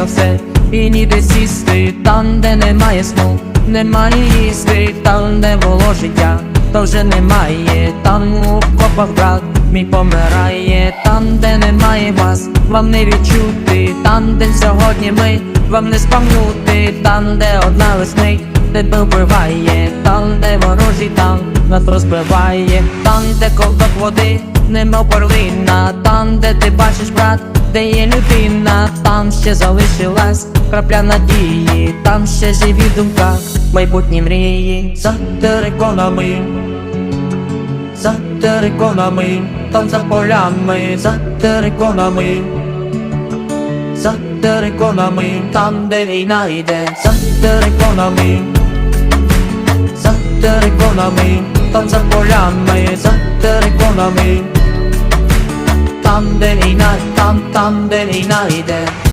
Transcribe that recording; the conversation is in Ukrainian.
спокійно все, і ніде сісти, там, де немає сну, немає їсти, там, де було життя, то вже немає, там у копах брат мій помирає, там, де немає вас, вам не відчути, там, де сьогодні ми, вам не спамнути, там, де одна весни, тебе вбиває, там, де ворожий там нас розбиває, там, де ковток води, нема перлина, там, де ти бачиш брат, де є людина, там ще залишилась крапля надії, там ще живі в думках, майбутні мрії, за териконами, за териконами, там за полями, за териконами, за териконами, там де війна йде, за териконами, за териконами, там за полями, за териконами, там де війна, там, там де війна йде.